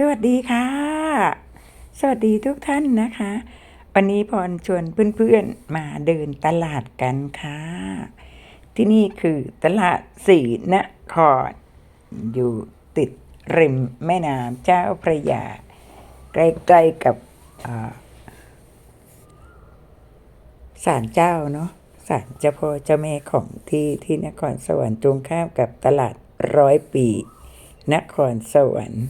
สวัสดีค่ะ สวัสดีทุกท่านนะคะ วันนี้พรชวนเพื่อนๆมาเดินตลาดกันค่ะ ที่นี่คือตลาดสีนคร อยู่ติดริมแม่น้ำเจ้าพระยา ใกล้ๆกับศาลเจ้าเนาะศาลเจ้าพ่อเจ้าแม่ของที่ที่นครสวรรค์ตรงข้ามกับตลาดร้อยปี นครสวรรค์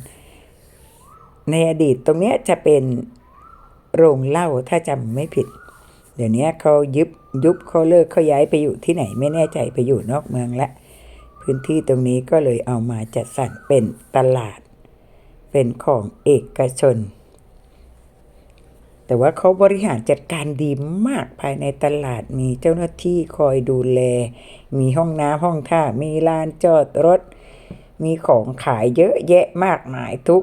ในอดีตตรงเนี้ยจะเป็นโรงเหล้าถ้าจำไม่ผิด เดี๋ยวนี้เขายุบยุบเขาเลิกเขาย้ายไปอยู่ที่ไหนไม่แน่ใจไปอยู่นอกเมืองละ พื้นที่ตรงนี้ก็เลยเอามาจัดสรรเป็นตลาด เป็นของเอกชน แต่ว่าเขาบริหารจัดการดีมากภายในตลาดมีเจ้าหน้าที่คอยดูแล มีห้องน้ำห้องท่ามีลานจอดรถ มีของขายเยอะแยะมากมายทุก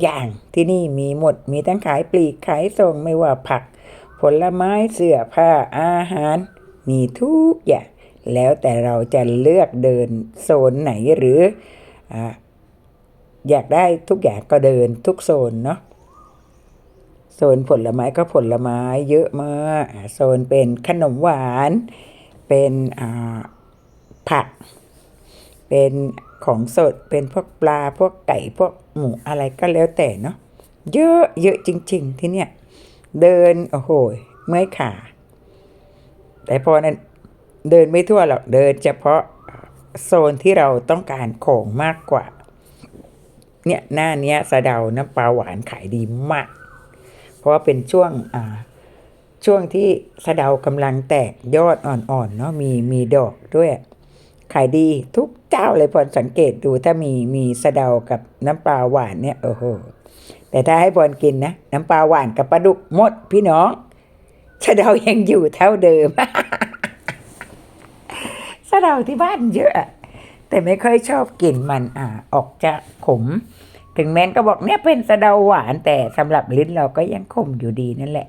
อย่างที่นี่มีหมดมีทั้งขายปลีกขายส่งไม่ว่าผัก ผลไม้เสื้อผ้าอาหาร มีทุกอย่างแล้วแต่เราจะเลือกเดินโซนไหนหรือออยากได้ทุกอย่างก็เดินทุกโซนเนาะโซนผลไม้ก็ผลไม้เยอะมากโซนเป็นขนมหวาน เป็นผัก เป็นของสดเป็นพวกปลาพวกไก่พวกหมูอะไรก็แล้วแต่เนาะเยอะเยอะจริง ๆ ที่เนี่ย เดินโอ้โหเมื่อยขา แต่พอนั้นเดินไม่ทั่วหรอกเดินเฉพาะโซนที่เราต้องการของมากกว่า เนี่ยหน้าเนี้ยสะเดาน้ำปลาหวานขายดีมาก เพราะว่าเป็นช่วงอ่าช่วงที่สะเดากำลังแตกยอดอ่อนๆเนาะมีมีดอกด้วย ขายดีทุกเจ้าเลยพอสังเกตดูถ้ามีมีสะเดากับน้ำปลาหวานเนี่ยโอ้โหแต่ถ้าให้พรกินนะน้ำปลาหวานกับปลาดุกหมดพี่น้องสะเดายังอยู่เท่าเดิมสะเดาที่บ้านเยอะ แต่ไม่ค่อยชอบกลิ่นมันอ่าออกจะขม ถึงแม้นก็บอกเนี่ยเป็นสะเดาหวานแต่สำหรับลิ้นเราก็ยังขมอยู่ดีนั่นแหละ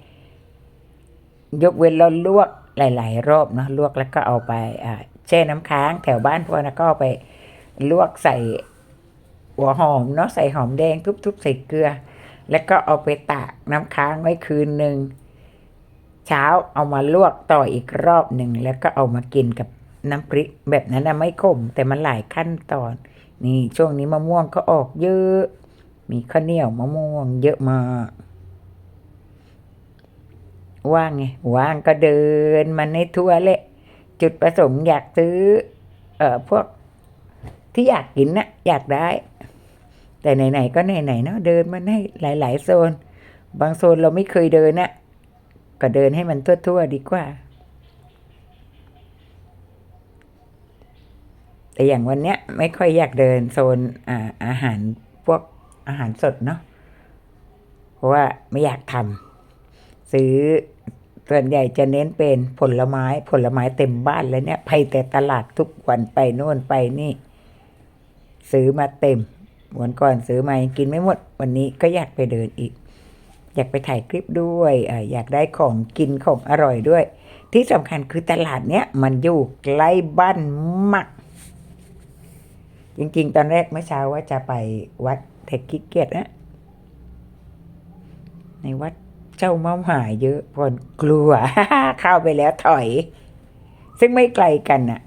ยกเว้นเราลวกหลาย ๆ รอบเนาะลวกแล้วก็เอาไปอ่า แช่น้ำค้างแถวบ้านพวกนั้นก็ไปลวกใส่หัวหอมเนาะใส่หอมแดงทุบๆใส่เกลือ แล้วก็เอาไปตากน้ำค้างไว้คืนหนึ่งเช้าเอามาลวกต่ออีกรอบหนึ่งแล้วก็เอามากินกับน้ำพริกแบบนั้นนะไม่ขมแต่มันหลายขั้นตอน นี่ช่วงนี้มะม่วงก็ออกเยอะ มีข้าวเหนียวมะม่วง เยอะมากว่างไงว่างก็เดินมันในทั่วแหละ จุดประสงค์อยากซื้อ เอ่อพวกที่อยากกินนะอยากได้ แต่ไหนๆก็ไหนๆเนาะเดินมันให้หลายๆโซน บางโซนเราไม่เคยเดินนะก็เดินให้มันทั่วๆดีกว่า แต่อย่างวันเนี้ยไม่ค่อยอยากเดินโซนอ่าอาหารพวกอาหารสดเนาะเพราะว่าไม่อยากทำซื้อ ส่วนใหญ่จะเน้นเป็นผลไม้ผลไม้เต็มบ้านเลยเนี่ยไปแต่ตลาดทุกวันไปโน่นไปนี่ ซื้อมาเต็มวันก่อนซื้อมากินไม่หมด วันนี้ก็อยากไปเดินอีก อยากไปถ่ายคลิปด้วยออยากได้ของกินของอร่อยด้วย ที่สำคัญคือตลาดเนี้ยมันอยู่ใกล้บ้านมากจริงๆ ตอนแรกเมื่อเช้าว่าจะไปวัดเทคกิเกียรตินะในวัด เจ้าเมาหายเยอะพอนกลัวเข้าไปแล้วถอย ซึ่งไม่ไกลกันน่ะ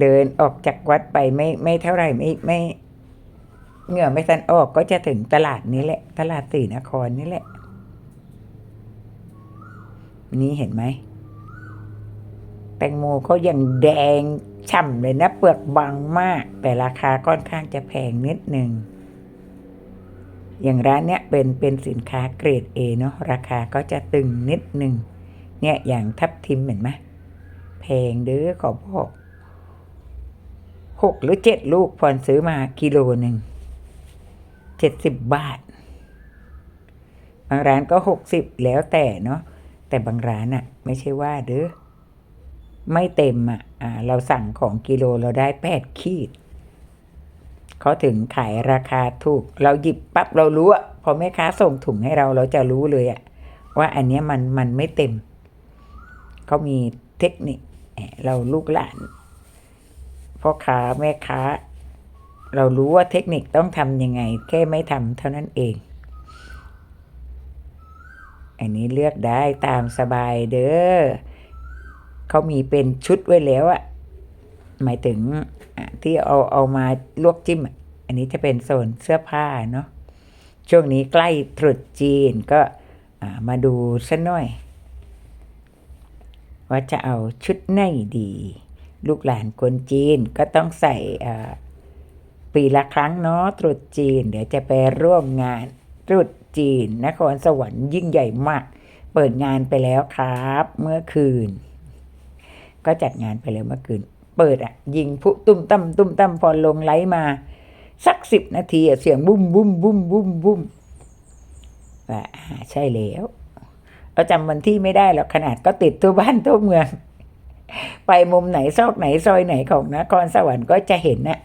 เดินออกจากวัดไปไม่ไม่เท่าไหร่ไม่ไม่เหงื่อไม่ทันออกก็จะถึงตลาดนี้แหละ ตลาดสีนครนี่แหละ นี่เห็นไหม แตงโมเขายังแดงฉ่ำเลยนะ เปลือกบางมาก แต่ราคาค่อนข้างจะแพงนิดหนึ่ง อย่างร้านเนี้ยเป็นเป็นสินค้าเกรด A เนาะราคาก็จะตึงนิดหนึ่งเนี่ยอย่างทับทิมเห็นไหมแพงเด้อขอบอกหกหรือเจ็ดลูกพรซื้อมากิโลหนึ่งเจ็ดสิบบาท บางร้านก็หกสิบแล้วแต่เนาะแต่บางร้านอะไม่ใช่ว่าเด้อไม่เต็มอะอ่าเราสั่งของกิโลเราได้แปดขีด เขาถึงขายราคาถูก เราหยิบปั๊บเรารู้อะพอแม่ค้าส่งถุงให้เราเราจะรู้เลยอะว่าอันนี้มันมันไม่เต็ม เขามีเทคนิคเราลูกหลานพ่อค้าแม่ค้า เรารู้ว่าเทคนิคต้องทำยังไง แค่ไม่ทำเท่านั้นเอง อันนี้เลือกได้ตามสบายเด้อเขามีเป็นชุดไว้แล้วอะ หมายถึงที่เอาเอามาลวกจิ้ม อันนี้จะเป็นโซนเสื้อผ้าเนาะช่วงนี้ใกล้ตรุษจีนก็มาดูสักหน่อย ว่าจะเอาชุดไหนดี ลูกหลานคนจีนก็ต้องใส่ปีละครั้งเนาะตรุษจีน เดี๋ยวจะไปร่วมงานตรุษจีน นครสวรรค์ยิ่งใหญ่มาก เปิดงานไปแล้วครับ เมื่อคืน ก็จัดงานไปแล้วเมื่อคืน เปิดอะยิงพุตุ้มตั้มตุ้มตั้มพอลงไลมา สักสิบนาทีอะเสียงบุ้มบุ้มบุ้มบุ้มบุ้มว่าอ่าใช่แล้วเราจำวันที่ไม่ได้หรอกขนาดก็ติดทั่วบ้านทั่วเมือง ไปมุมไหนซอกไหนซอยไหนของนครสวรรค์ก็จะเห็นนะ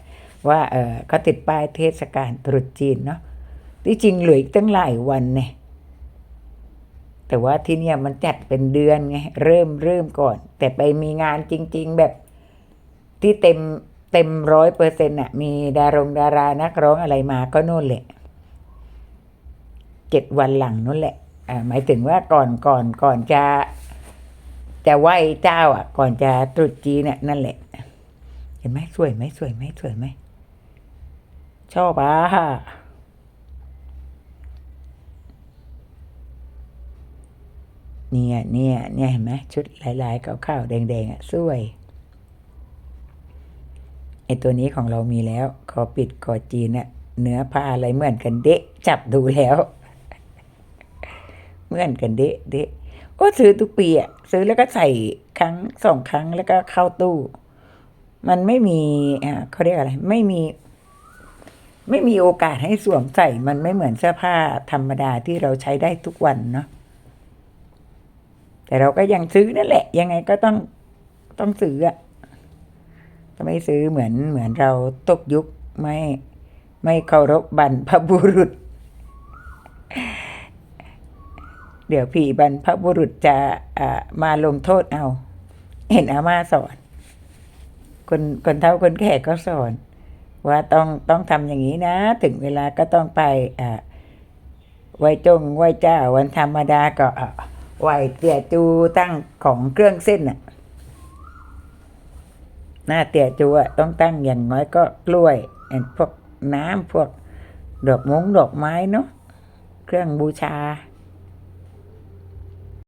ว่าเออเขาติดป้ายเทศกาลตรุษจีนเนาะที่จริงเหลืออีกตั้งหลายวันเนี่ยแต่ว่าที่เนี่ยมันจัดเป็นเดือนไงเริ่มเริ่มก่อน แต่ไปมีงานจริง ๆ แบบ ที่เต็มเต็มร้อยเปอร์เซ็นต์อะมีดารงดารานักร้องอะไรมาก็โน่นแหละเจ็ดวันหลังนู่นแหละอ่าหมายถึงว่าก่อนก่อนก่อนจะ จะไหว้เจ้า อะ ก่อนจะตรุษจีนเนี่ยนั่นแหละ เห็นไหมสวยไหมสวยไหมสวยไหมชอบอะเนี่ยเนี่ยเนี่ยเห็นไหมชุดลายๆขาวๆแดงๆอะสวย ตัวนี้ของเรามีแล้วคอปิดคอจีนเนี่ยเนื้อผ้าอะไรเหมือนกันเดะ จับดูแล้ว เหมือนกันเดะเดะก็ซื้อทุกปีอะซื้อแล้วก็ใส่ครั้งสองครั้งแล้วก็เข้าตู้ มันไม่มีอ่าเขาเรียกอะไร ไม่มี ไม่มีโอกาสให้สวมใส่ มันไม่เหมือนเสื้อผ้าธรรมดาที่เราใช้ได้ทุกวันเนาะแต่เราก็ยังซื้อนั่นแหละ ยังไงก็ต้องต้องซื้ออะ ถ้าไม่ซื้อเหมือนเหมือนเราตกยุคไม่ไม่เคารพบรรพบุรุษ เดี๋ยวผีบรรพบุรุษจะมาลงโทษเอา เห็นอาม่าสอน คนคนเฒ่าคนแก่ก็สอน ว่าต้องต้องทำอย่างนี้นะ ถึงเวลาก็ต้องไปอ่าไหวจงไหวเจ้าวันธรรมดาก็ไหวเตี่ยจูตั้งของเครื่องเส้นน่ะ หน้าเตี่ยจูอะต้องตั้งอย่างน้อยก็กล้วยพวกน้ำพวกดอกมงดอกไม้เนาะเครื่องบูชา